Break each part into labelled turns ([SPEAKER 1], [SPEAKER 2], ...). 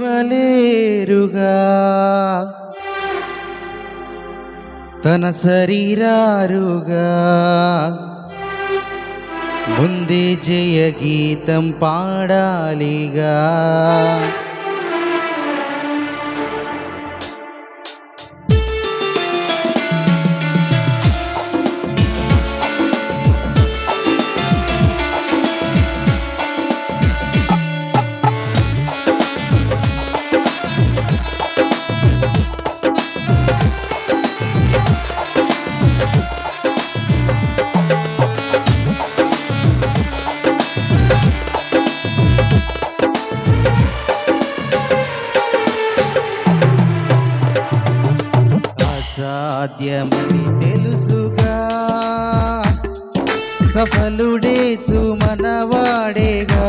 [SPEAKER 1] వలేరుగా. తన శరీరారుగా. ముందే జయ గీతం పాడాలిగా. తెలుసుగా. సఫలుడేసు మనవాడేగా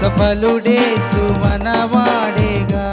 [SPEAKER 1] సఫలుడే సువనవాడేగా.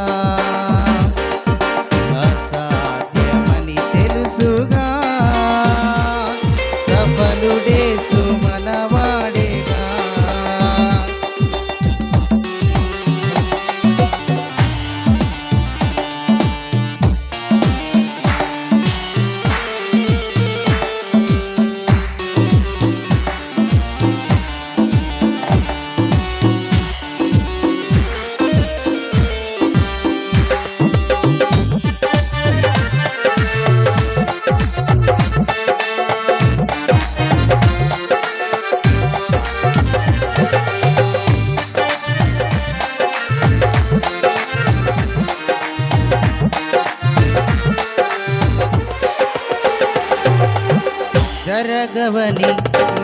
[SPEAKER 1] జరగవని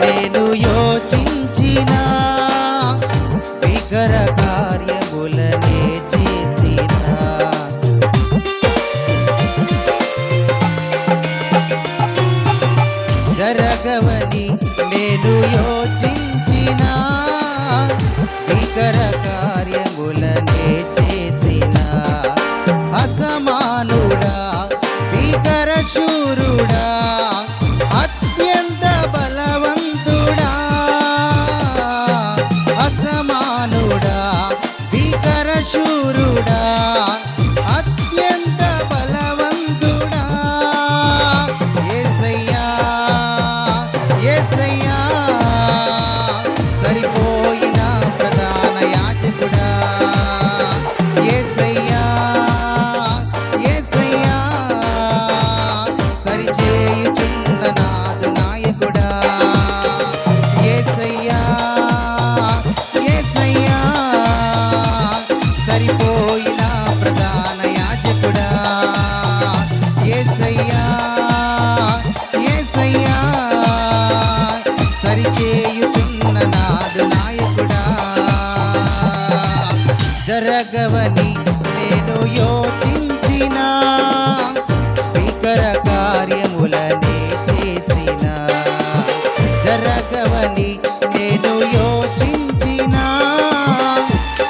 [SPEAKER 1] నేను యోచించిన వికర కార్యములనే చేసిన. జరగవని నేను యోచించిన వికర కార్యములనే చేసిన సరిపోయిన ప్రధాన యాజకుడా. ఏసయ్యా జరగవని నేను యోచించిన భీకర కార్యములనే చేసిన. జరగవని నేను యోచించిన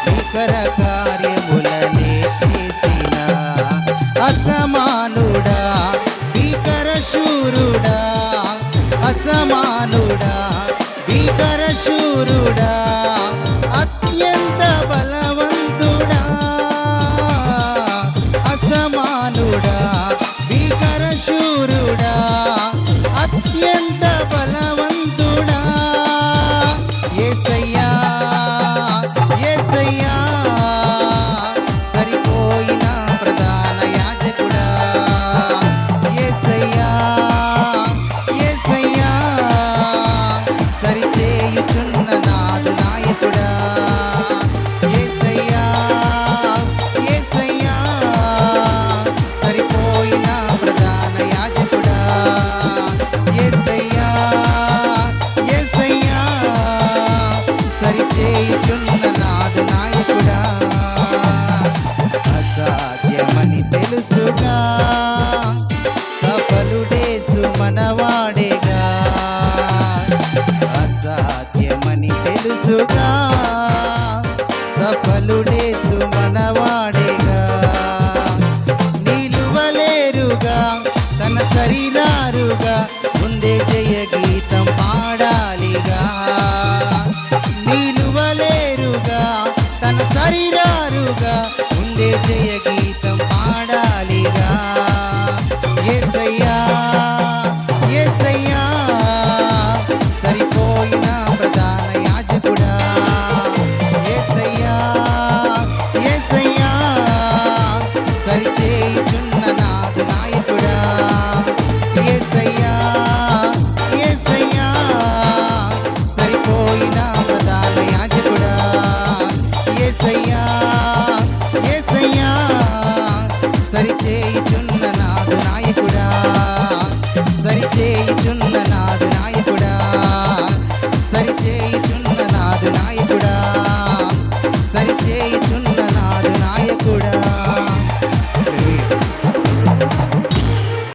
[SPEAKER 1] భీకర కార్యములనే చేసిన. అసమానుడా భీకర శూరుడా అసమానుడా భీకర శూరుడా సఫలుడేసు మనవాడేగా అసాధ్యమని తెలుసుగా సఫలుడేసు మనవాడేగా నిలువలేరుగా తన శరీరారుగా ముందే జయ గీతం పాడాలిగా. నిలువలేరుగా తన శరీరారుగా ముందే జయ గీతం పాడాలిగా ఏసయ్యా సరిచేయుచున్న నాది నాయకుడా. సరిచేయుచున్న నాది నాయకుడా. సరిచేయుచున్న నాదు నాయకుడా.